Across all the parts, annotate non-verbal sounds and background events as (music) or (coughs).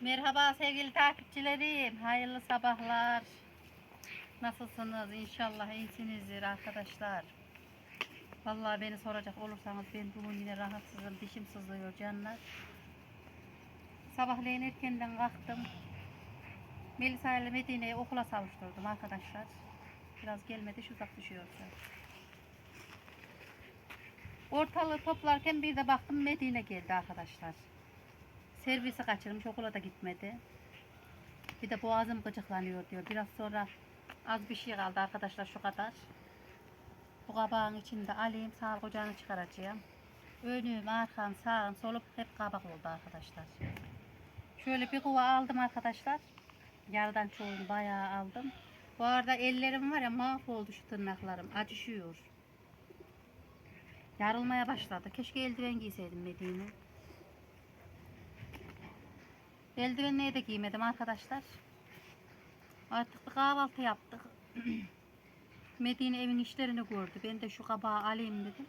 Merhaba sevgili takipçilerim. Hayırlı sabahlar. Nasılsınız? İnşallah iyisinizdir arkadaşlar. Vallahi beni soracak olursanız ben bugün yine rahatsızım. Dişim sızlıyor canlar. Sabahleyin erkenden kalktım. Melisa ile Medine'yi okula savuşturdum arkadaşlar. Biraz gelmedi şu uzak düşüyorsa. Ortalığı toplarken bir de baktım Medine geldi arkadaşlar. Servisi kaçırmış okula da gitmedi. Bir de boğazım gıcıklanıyor diyor. Biraz sonra az bir şey kaldı arkadaşlar şu kadar. Bu kabağın içinde alayım sağlık ocağını çıkaracağım. Önüm, arkam, sağım, solum hep kabak oldu arkadaşlar. Şöyle bir kuva aldım arkadaşlar. Yarıdan çoğunu bayağı aldım. Bu arada ellerim var ya mahvoldu şu tırnaklarım. Acışıyor. Yarılmaya başladı. Keşke eldiven giyseydim Medine. Eldivenleri de giymedim arkadaşlar. Artık bir kahvaltı yaptık. (clears throat) Medine evin işlerini gördü. Ben de şu kabağı alayım dedim.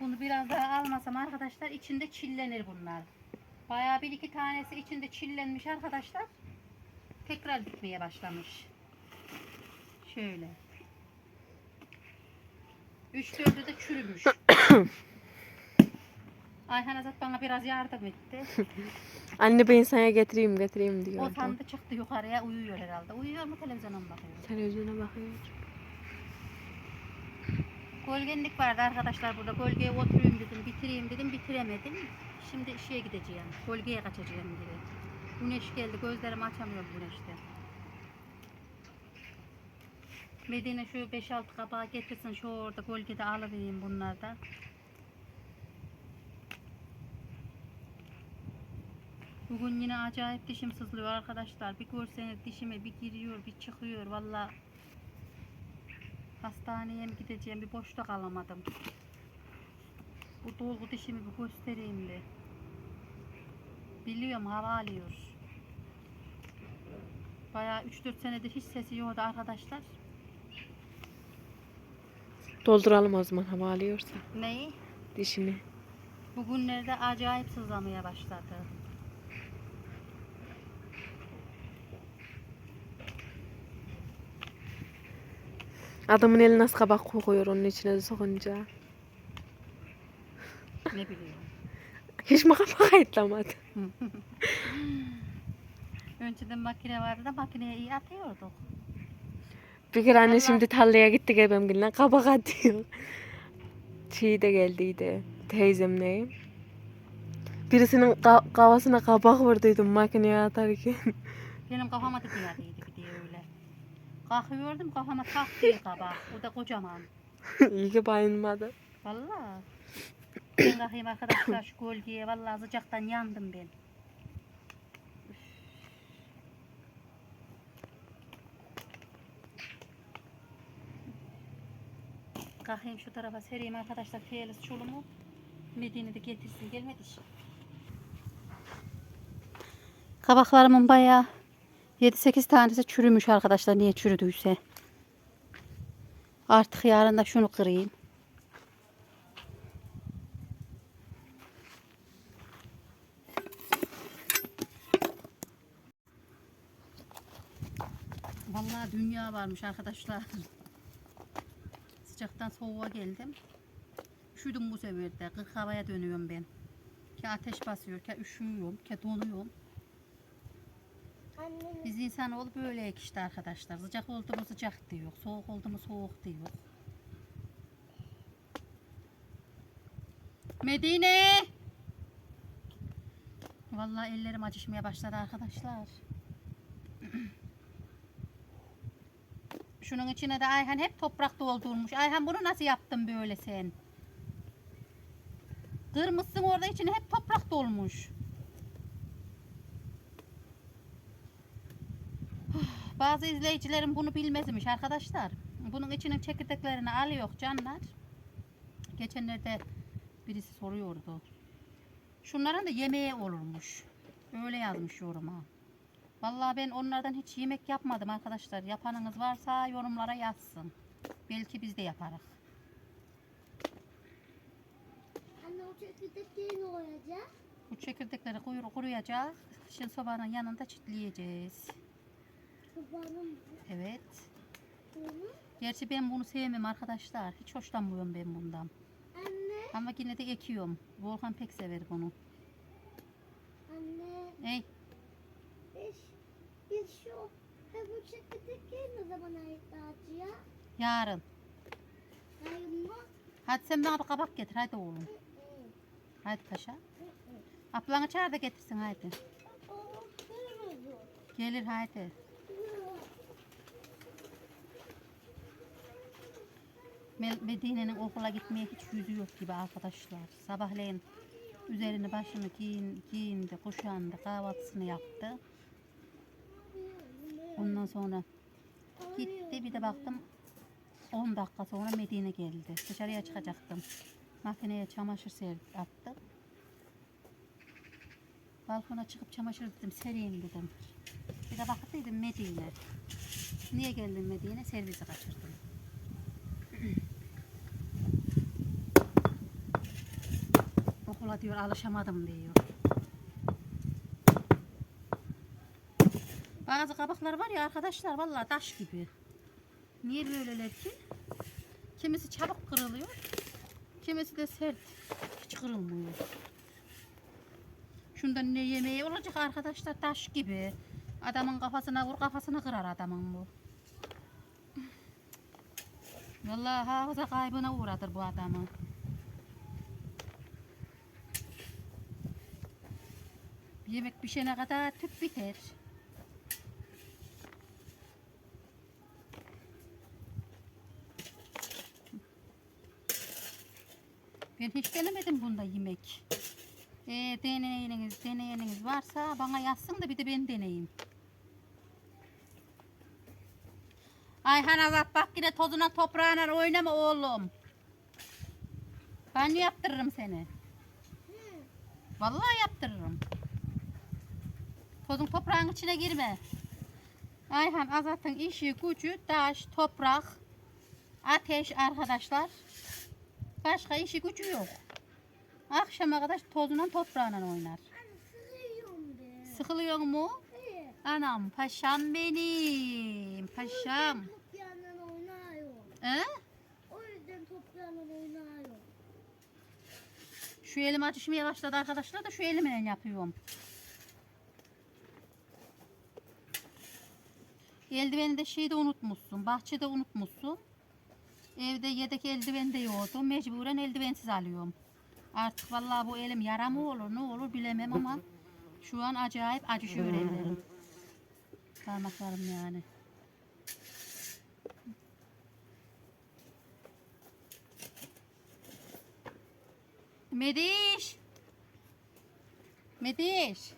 Bunu biraz daha almasam arkadaşlar içinde çillenir bunlar. Bayağı bir iki tanesi içinde çillenmiş arkadaşlar. Tekrar bitmeye başlamış. Şöyle. Üç dördü de çürümüş. (coughs) Ayhan Azat bana biraz yardım etti. (laughs) Anne ben sana getireyim getireyim O diyordu. sandı çıktı yukarıya uyuyor herhalde. Uyuyor mu televizyona mı bakıyor? Televizyona bakıyor. Gölgenlik vardı arkadaşlar burada. Gölgeye oturayım dedim, bitireyim dedim, bitiremedim. Şimdi işe gideceğim. Gölgeye kaçacağım direkt. Güneş geldi, gözlerimi açamıyorum güneşte. Medine şu 5-6 kabağı getirsin, şu orada gölgede alıvereyim bunlardan. Bugün yine acayip dişim sızlıyor arkadaşlar. Bir görseniz dişime bir giriyor, bir çıkıyor. Vallahi Hastaneye mi gideceğim bir boşluk alamadım. Bu dolgu dişimi bir göstereyim de. Biliyorum hava alıyor. Bayağı 3-4 senedir hiç sesi yoktu arkadaşlar. Dolduralım o zaman hava alıyorsa Neyi? dişini. Bugünlerde acayip sızlamaya başladı. Adamın eli nasıl kabak kokuyor onun içine sokunca. Ne biliyorum. Hiç mi kabak ayıtlamadı? (laughs) Önceden makine vardı da makineye iyi atıyorduk. Bir kere anne şimdi tarlaya gittik ebemgille kabak atıyor. Çiğ de geldiydi teyzemle. Birisinin ka- kafasına kabak vurduydum makineye atarken. Benim kafama tıkıyorduydu. Kalkıyordum kafama tak diye kabak. O da kocaman. (laughs) İyi ki bayılmadı. Vallahi. Ben kalkayım arkadaşlar şu gölgeye. Vallahi sıcaktan yandım ben. Kalkayım şu tarafa sereyim arkadaşlar felis çulumu. Medine de getirsin gelmedi işi. Kabaklarımın bayağı 7-8 tanesi çürümüş arkadaşlar niye çürüdüyse. Artık yarın da şunu kırayım. Vallahi dünya varmış arkadaşlar. Sıcaktan soğuğa geldim. Üşüdüm bu sefer de. Kırk havaya dönüyorum ben. Ki ateş basıyor, ki üşüyorum, ki donuyorum. Biz insanoğlu böyle işte arkadaşlar. Sıcak oldu mu sıcak diyor. Soğuk oldu mu soğuk diyor. Medine! Vallahi ellerim acışmaya başladı arkadaşlar. Şunun içine de Ayhan hep toprak doldurmuş. Ayhan bunu nasıl yaptın böyle sen? Kırmışsın orada içine hep toprak dolmuş. Bazı izleyicilerim bunu bilmezmiş arkadaşlar. Bunun içinin çekirdeklerini alıyor canlar. Geçenlerde birisi soruyordu. Şunların da yemeği olurmuş. Öyle yazmış yoruma. Vallahi ben onlardan hiç yemek yapmadım arkadaşlar. Yapanınız varsa yorumlara yazsın. Belki biz de yaparız. Anne o çekirdekleri ne olacak? Bu çekirdekleri kuyru kuruyacak. Şimdi sobanın yanında çitleyeceğiz. Evet. Gerçi ben bunu sevmem arkadaşlar. Hiç hoşlanmıyorum ben bundan. Anne, Ama yine de ekiyorum. Volkan pek sever bunu. anne. Ey, Biz, biz şu bu çekirdekleri ne zaman dağıtıya? yarın. Hayır mı? Hadi sen bana bir kabak getir hadi oğlum. Hadi paşa. Ablanı çağır da getirsin hadi. Gelir hadi. Medine'nin okula gitmeye hiç yüzü yok gibi arkadaşlar. Sabahleyin üzerini başını giyin, giyindi, kuşandı, kahvaltısını yaptı. Ondan sonra gitti bir de baktım 10 dakika sonra Medine geldi. Dışarıya çıkacaktım. Makineye çamaşır ser attım. Balkona çıkıp çamaşır dedim sereyim dedim. Bir de baktıydım Medine. Niye geldin Medine? Servisi kaçırdım. Okula diyor alışamadım diyor. Bazı kabaklar var ya arkadaşlar vallahi taş gibi. Niye böyleler ki? Kimisi çabuk kırılıyor. Kimisi de sert. Hiç kırılmıyor. Şundan ne yemeği olacak arkadaşlar taş gibi. Adamın kafasına vur kafasını kırar adamın bu. Vallahi hafıza kaybına uğradır bu adamı. Yemek pişene kadar tüp biter. Ben hiç denemedim bunda yemek. E, deneyiniz, deneyeniniz varsa bana yazsın da bir de ben deneyeyim. Ayhan Azat bak yine tozuna toprağına oynama oğlum. Banyo yaptırırım seni. Vallahi yaptırırım. Tozun toprağın içine girme. Ayhan Azat'ın işi gücü taş, toprak, ateş arkadaşlar. Başka işi gücü yok. Akşama kadar tozundan toprağına oynar. Anne. Sıkılıyor mu? Evet. Anam paşam benim. Paşam. Toprağından. He? O yüzden toprağından oynuyorum. Şu elim açışmaya başladı arkadaşlar da şu elimle yapıyorum. Eldiveni de şeyde unutmuşsun. Bahçede unutmuşsun. Evde yedek eldiven de yoktu. Mecburen eldivensiz alıyorum. Artık vallahi bu elim yara mı olur ne olur bilemem ama şu an acayip acışıyor ellerim. (laughs) Parmaklarım yani. Mediş. Mediş.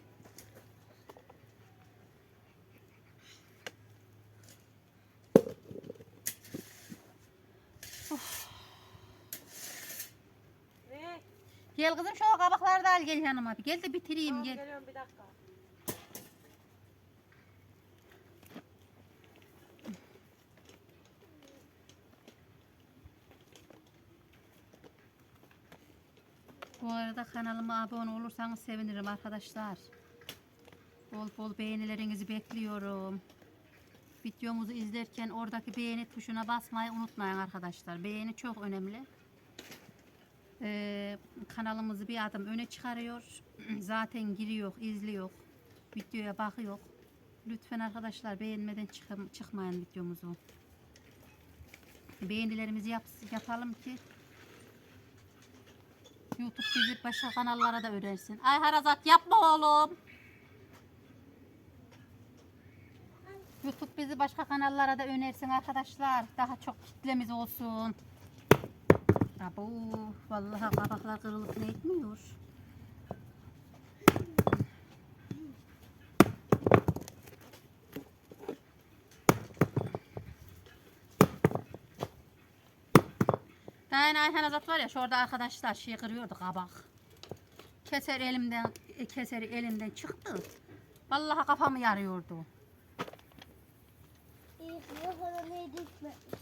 Gel kızım şu kabakları da al gel yanıma. bir. Gel de bitireyim gel. Geliyorum bir dakika. Bu arada kanalıma abone olursanız sevinirim arkadaşlar. Bol bol beğenilerinizi bekliyorum. Videomuzu izlerken oradaki beğeni tuşuna basmayı unutmayın arkadaşlar. Beğeni çok önemli. Ee, kanalımızı bir adım öne çıkarıyor. (clears throat) Zaten giriyor, izliyor. Videoya bakıyor. Lütfen arkadaşlar beğenmeden çıkım- çıkmayın videomuzu. Beğenilerimizi yap, yapalım ki YouTube bizi başka kanallara da önersin. Ay Harazat yapma oğlum. YouTube bizi başka kanallara da önersin arkadaşlar. Daha çok kitlemiz olsun. Abo, vallahi kabaklar kırılıp ne etmiyor. Yani Ayhan Azat var ya şurada arkadaşlar şey kırıyordu kabak. Keser elimden, e, keseri elimden çıktı. Vallahi kafamı yarıyordu. İyi,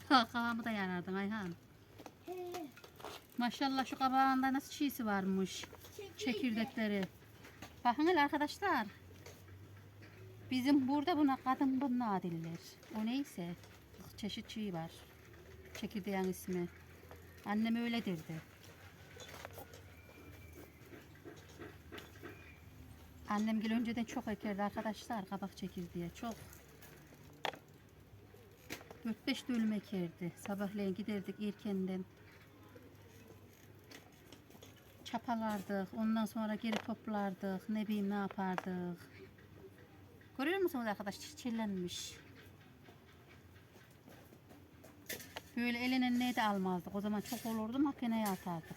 kafamı da yanardın Ayhan. He, Maşallah şu kabağında nasıl çiğsi varmış. Çekirdekleri. Bakın hele arkadaşlar. Bizim burada buna kadın bunna diller. O neyse. Çeşit şey var. Çekirdeğin ismi. Annem öyle derdi. Annem gel önceden çok ekerdi arkadaşlar kabak çekirdeği çok. 4-5 dönüm ekerdi. Sabahleyin giderdik erkenden. Çapalardık. Ondan sonra geri toplardık. Ne bileyim ne yapardık. Görüyor musunuz arkadaş çiçeklenmiş. Böyle eline ne de almazdık. O zaman çok olurdu makineye atardık.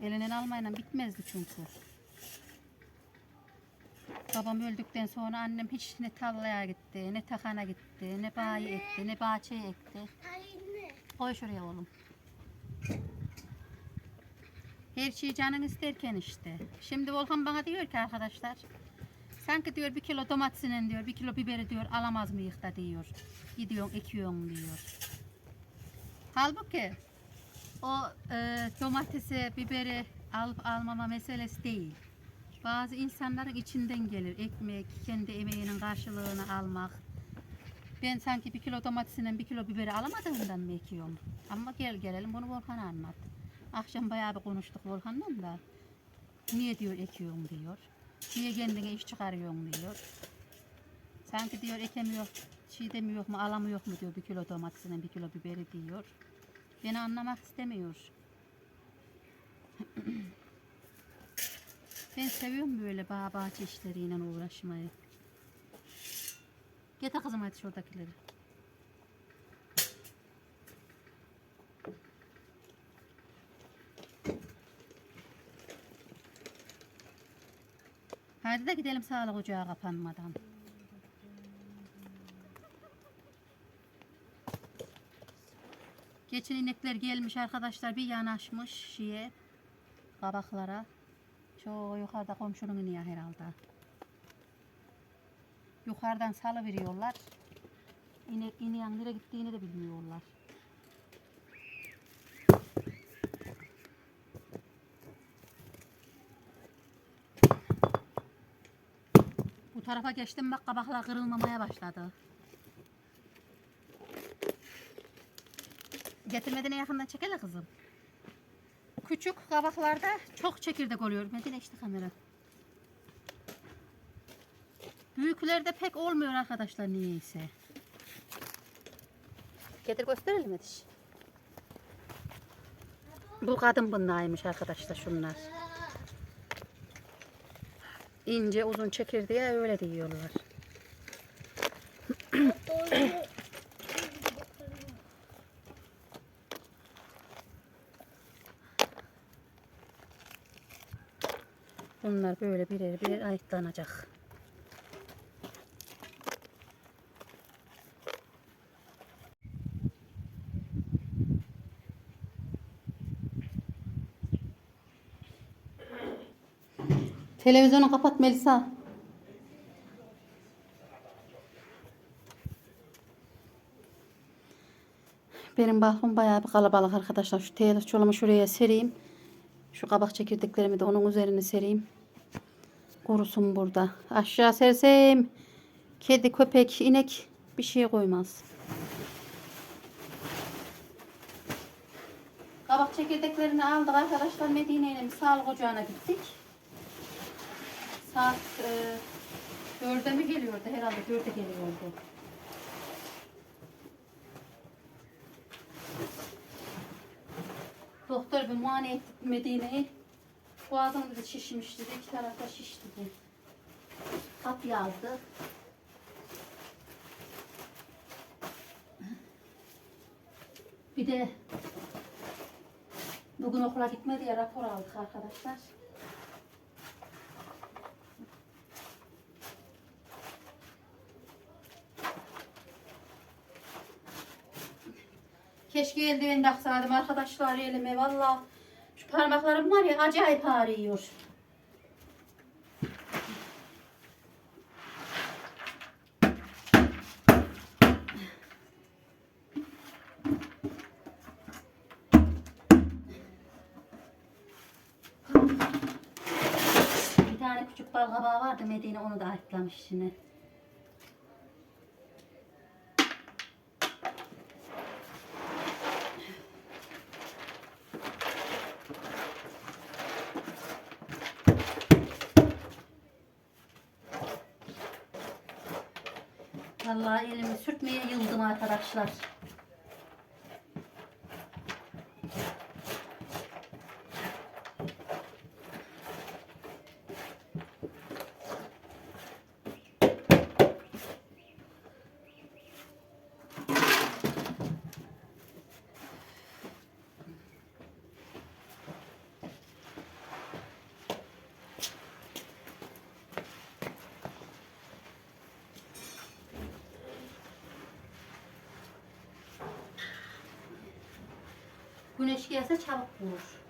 Elinin almayla bitmezdi çünkü. Babam öldükten sonra annem hiç ne tarlaya gitti, ne takana gitti, ne bayi ekti, ne bahçeye ekti. Anne. Koy şuraya oğlum. Her şeyi canın isterken işte. Şimdi Volkan bana diyor ki arkadaşlar. Sanki diyor bir kilo domatesinin diyor, bir kilo biberi diyor alamaz mıyız da diyor. Gidiyorsun ekiyorsun diyor. Halbuki o e, domatesi, biberi alıp almama meselesi değil. Bazı insanların içinden gelir ekmek, kendi emeğinin karşılığını almak. Ben sanki bir kilo domatesinden bir kilo biberi alamadığımdan mı ekiyorum? Ama gel gelelim bunu Volkan'a anlat. Akşam bayağı bir konuştuk Volkan'la da. Niye diyor ekiyorum diyor. Niye kendine iş çıkarıyorsun diyor. Sanki diyor ekemiyor, şey demiyor mu, alamıyor mu diyor bir kilo domatesinden bir kilo biberi diyor. Beni anlamak istemiyor. (clears throat) ben seviyorum böyle bağ bahçe işleriyle uğraşmayı. Getir kızım hadi şuradakileri. Hadi de gidelim sağlık ocağı kapanmadan. Geçen inekler gelmiş arkadaşlar bir yanaşmış şeye kabaklara. Şu yukarıda komşunun iniyor herhalde. Yukarıdan salı veriyorlar. İnek ineğin nereye gittiğini de bilmiyorlar. Tarafa geçtim bak kabaklar kırılmamaya başladı. Getirmeden yakından çekele kızım. Küçük kabaklarda çok çekirdek oluyor. Medine işte kamera. Büyüklerde pek olmuyor arkadaşlar niyeyse. Getir gösterelim hadi. Bu kadın bındaymış arkadaşlar şunlar. İnce uzun çekirdeği öyle diyorlar. Doğru. Bunlar böyle birer birer ayıklanacak. Televizyonu kapat Melisa. Benim balkon bayağı bir kalabalık arkadaşlar. Şu televizyonu şuraya sereyim. Şu kabak çekirdeklerimi de onun üzerine sereyim. Kurusun burada. Aşağı sersem kedi, köpek, inek bir şey koymaz. Kabak çekirdeklerini aldık arkadaşlar. Medine ile sağlık ocağına gittik. Saat e, mi geliyordu herhalde? Dörde geliyordu. Doktor bir muayene etti Medine'yi. Boğazım dedi şişmiş dedi. İki tarafta şiş dedi. Kap yazdı. Bir de bugün okula gitmedi ya rapor aldık arkadaşlar. Keşke eldiven taksaydım arkadaşlar elime valla. Şu parmaklarım var ya acayip ağrıyor. Bir tane küçük bal kabağı vardı Medine onu da ayıklamış içine. Arkadaşlar. Gelse çabuk vurur.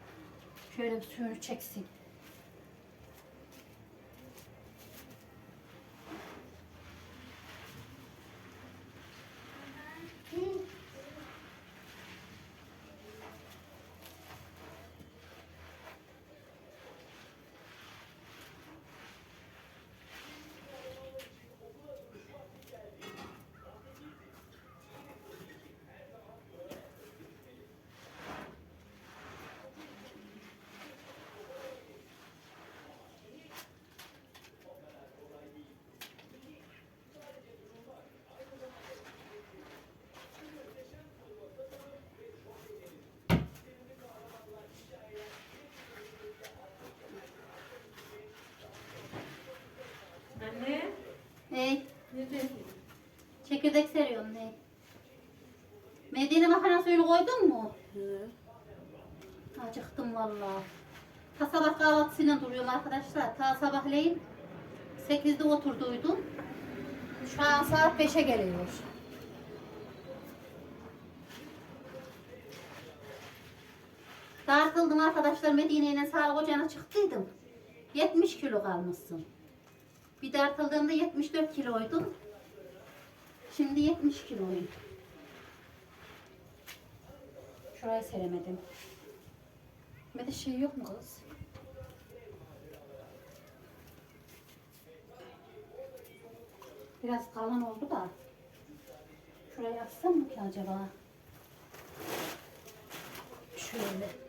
Şöyle bir suyunu çeksin. Anne. Hey, Neredesin? çekirdek seriyorum ne? Medine makarna suyunu koydun mu? Acıktım vallahi. Ta sabah kahvaltısıyla duruyorum arkadaşlar. Ta sabahleyin 8'de oturduydum. Şu an saat 5'e geliyor. Dartıldım arkadaşlar Medine ile sağlık ocağına çıktıydım. 70 kilo kalmışsın. Bir dartıldığımda 74 kiloydum. Şimdi 70 kiloyum. Şurayı seremedim. Mede şey yok mu kız? Biraz kalın oldu da. Şurayı açsam mı ki acaba? Şöyle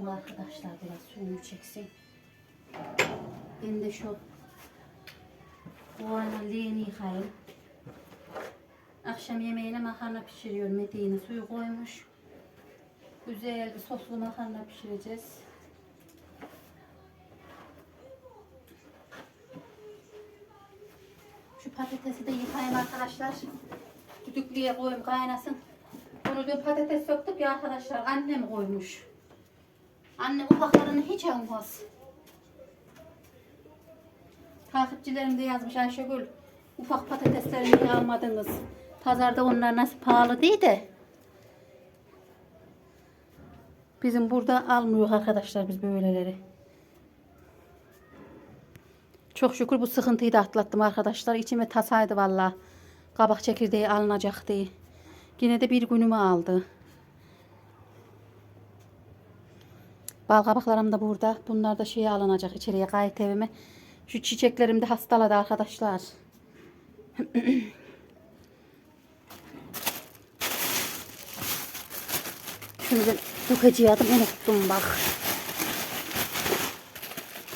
olsun arkadaşlar biraz suyunu çeksin. Ben de şu arada leğeni yıkayayım. Akşam yemeğine makarna pişiriyorum. Medine suyu koymuş. Güzel bir soslu makarna pişireceğiz. Şu patatesi de yıkayayım arkadaşlar. Düdüklüye koyayım kaynasın. Bunu dün patates söktük ya arkadaşlar. Annem koymuş. Anne ufaklarını hiç almaz. Takipçilerim de yazmış Ayşegül. Ufak patateslerini almadınız? Pazarda onlar nasıl pahalı değil de. Bizim burada almıyor arkadaşlar biz böyleleri. Çok şükür bu sıkıntıyı da atlattım arkadaşlar. İçime tasaydı valla. Kabak çekirdeği alınacak diye. Yine de bir günümü aldı. Bal kabaklarım da burada. Bunlar da şeye alınacak içeriye gayet evime. Şu çiçeklerim de hastaladı arkadaşlar. Şunu ben dökeceğim unuttum bak.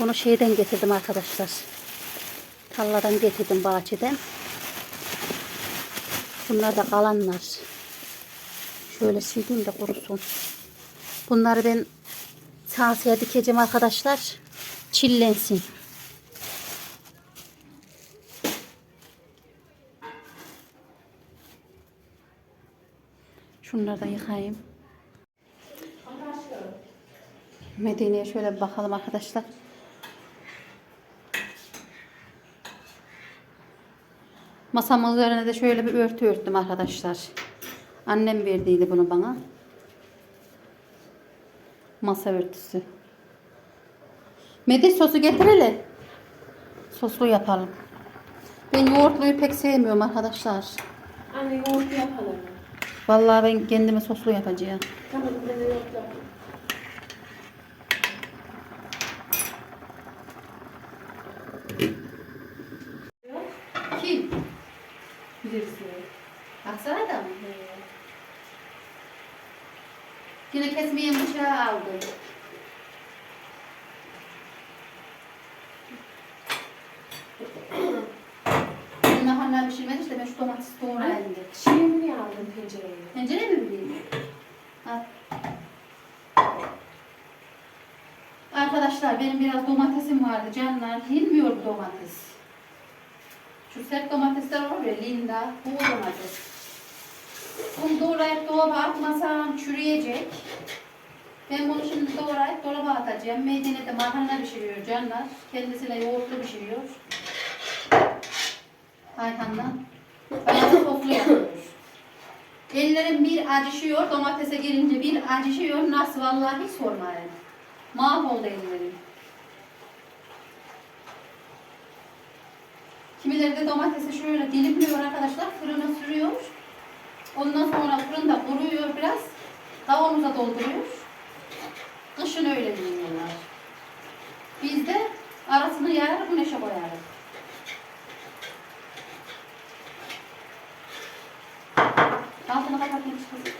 Bunu şeyden getirdim arkadaşlar. Talladan getirdim bahçeden. Bunlar da kalanlar. Şöyle sileyim de kurusun. Bunları ben saksıya dikeceğim arkadaşlar. Çillensin. Şunları da yıkayayım. Medine'ye şöyle bir bakalım arkadaşlar. Masamın üzerine de şöyle bir örtü örttüm arkadaşlar. Annem verdiydi bunu bana. Masa örtüsü. Medis sosu getir hele. Soslu yapalım. Ben yoğurtluyu pek sevmiyorum arkadaşlar. Anne yoğurt yapalım. Vallahi ben kendime soslu yapacağım. Tamam ben de yoğurt yapalım. Kim? Birisi. Aksaray'da mı? Yine bıçağı aldım. Makarna pişirmedi işte ben şu domates doğrayayım dedim. Şimdi niye aldın tencereyi? Tencere mi bileyim? Al. Arkadaşlar benim biraz domatesim vardı canlar. Yenmiyor bu domates. Şu sert domatesler var ya Linda. Bu domates. Bunu doğrayıp dolaba atmasam çürüyecek. Ben bunu şimdi doğrayıp dolaba atacağım. Medine'de makarna pişiriyor canlar. Kendisine yoğurtlu pişiriyor. Ayhan'la. Bayağı da soslu yapıyor. Ellerim bir acışıyor, domatese gelince bir acışıyor. Nasıl vallahi hiç sormayın. Mahvoldu ellerim. Kimileri de domatesi şöyle dilimliyor arkadaşlar, fırına sürüyor. Ondan sonra fırında kuruyor biraz. Kavanoza dolduruyor. Kışın öyle yiyorlar. Biz de arasını yarar, güneşe koyarız. Altını kapatmış kızım.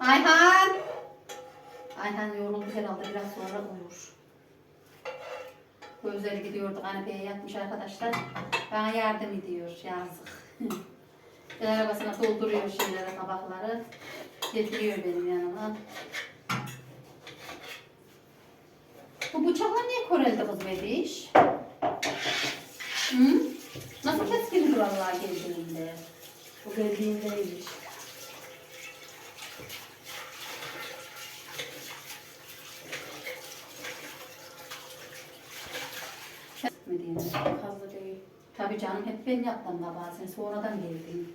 Ayhan! Ayhan yoruldu herhalde biraz sonra uyur. Gözleri gidiyordu kanepeye yatmış arkadaşlar. Bana yardım ediyor yazık. (laughs) El arabasına dolduruyor şeyleri, tabakları. Getiriyor benim yanıma. Bu bıçaklar niye köreldi kız bebiş? Hı? Nasıl keskin vallahi geldiğinde? O geldiğindeymiş. Tabii canım hep ben yaptım baba sen sonradan geldin.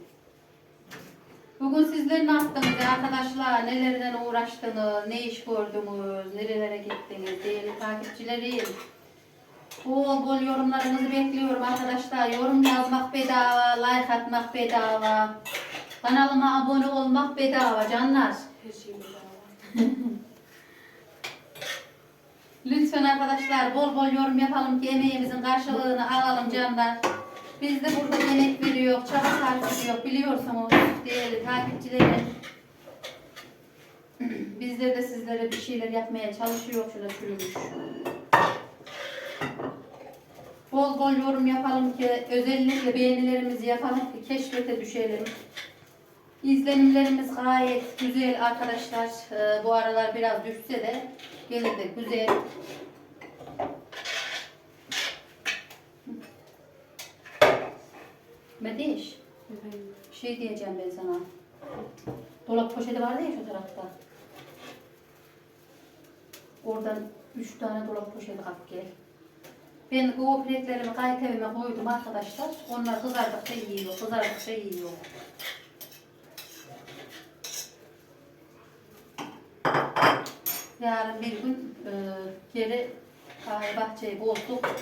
Bugün sizler ne yaptınız arkadaşlar? Nelerden uğraştınız? Ne iş gördünüz? Nerelere gittiniz? Değerli takipçilerim. Bol bol yorumlarınızı bekliyorum arkadaşlar. Yorum yazmak bedava, like atmak bedava. Kanalıma abone olmak bedava canlar. Her şey bedava. (laughs) Lütfen arkadaşlar bol bol yorum yapalım ki emeğimizin karşılığını alalım canlar. Biz de burada emek veriyor, çaba sarf ediyor biliyorsunuz değerli takipçilerim. (clears throat) Bizler de sizlere bir şeyler yapmaya çalışıyor. Şurada çürümüş. Bol bol yorum yapalım ki özellikle beğenilerimizi yapalım ki keşfete düşelim. İzlenimlerimiz gayet güzel arkadaşlar. Ee, bu aralar biraz düşse de gene de güzel. Mediş, Efendim. şey diyeceğim ben sana. Dolap poşeti vardı ya şu tarafta. Oradan üç tane dolap poşeti kap gel. Ben gofretlerimi kayıt evime koydum arkadaşlar. Onlar kızardıkça yiyor, kızardıkça yiyor. Yarın bir gün e, geri kahve bahçeyi bozduk.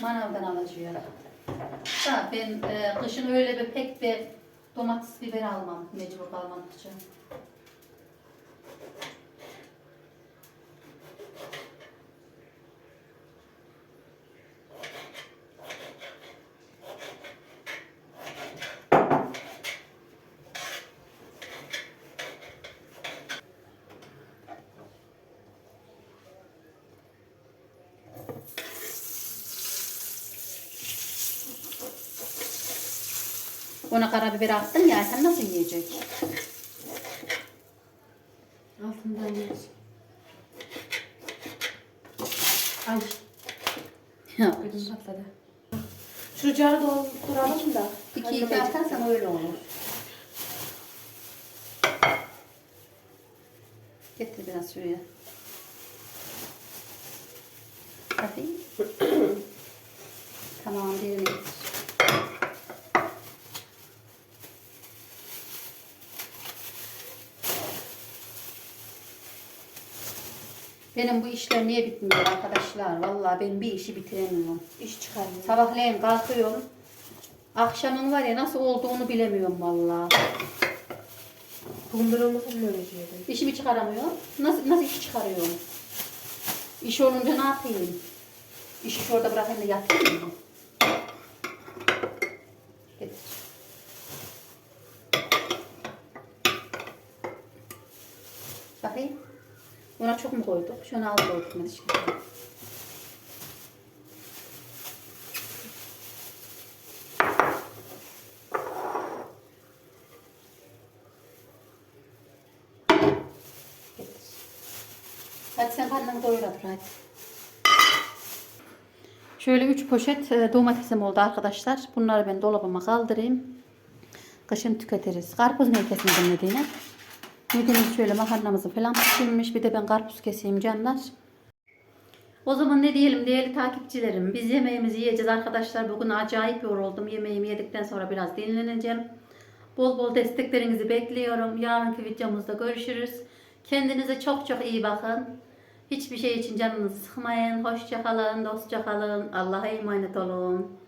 Manavdan alacağız. Da ben e, kışın öyle bir pek bir domates biber almam mecbur kalmadıkça. Ona karabiber attın ya sen nasıl yiyecek? Altından geç. Ay Ya, ödüm patladı. Şu carı dolduralım da. iki iki atarsan öyle olur. Getir biraz şuraya. Hadi. (clears throat) tamam birini getir. Benim bu işler niye bitmiyor arkadaşlar? Vallahi ben bir işi bitiremiyorum. İş çıkarmıyor. Sabahleyin kalkıyorum. Akşamın var ya nasıl olduğunu bilemiyorum vallahi. Dondurulmasın böyle şeydi. İşimi çıkaramıyorum. Nasıl nasıl iş çıkarıyorum? İş olunca ne yapayım? İşi şurada bırakayım da yatayım mı? Getir. Bakayım. Buna çok mu koyduk? Şunu az koyduk. Getir. Hadi sen karnını doyur hadi. Şöyle 3 poşet e, domatesim oldu arkadaşlar. Bunları ben dolabıma kaldırayım. Kışın tüketiriz. Karpuz ne kesmedim Medine'miz şöyle makarnamızı falan pişirmiş. Bir de ben karpuz keseyim canlar. O zaman ne diyelim değerli takipçilerim. Biz yemeğimizi yiyeceğiz arkadaşlar. Bugün acayip yoruldum. Yemeğimi yedikten sonra biraz dinleneceğim. Bol bol desteklerinizi bekliyorum. Yarınki videomuzda görüşürüz. Kendinize çok çok iyi bakın. Hiçbir şey için canınızı sıkmayın. Hoşça kalın, dostça kalın. Allah'a emanet olun.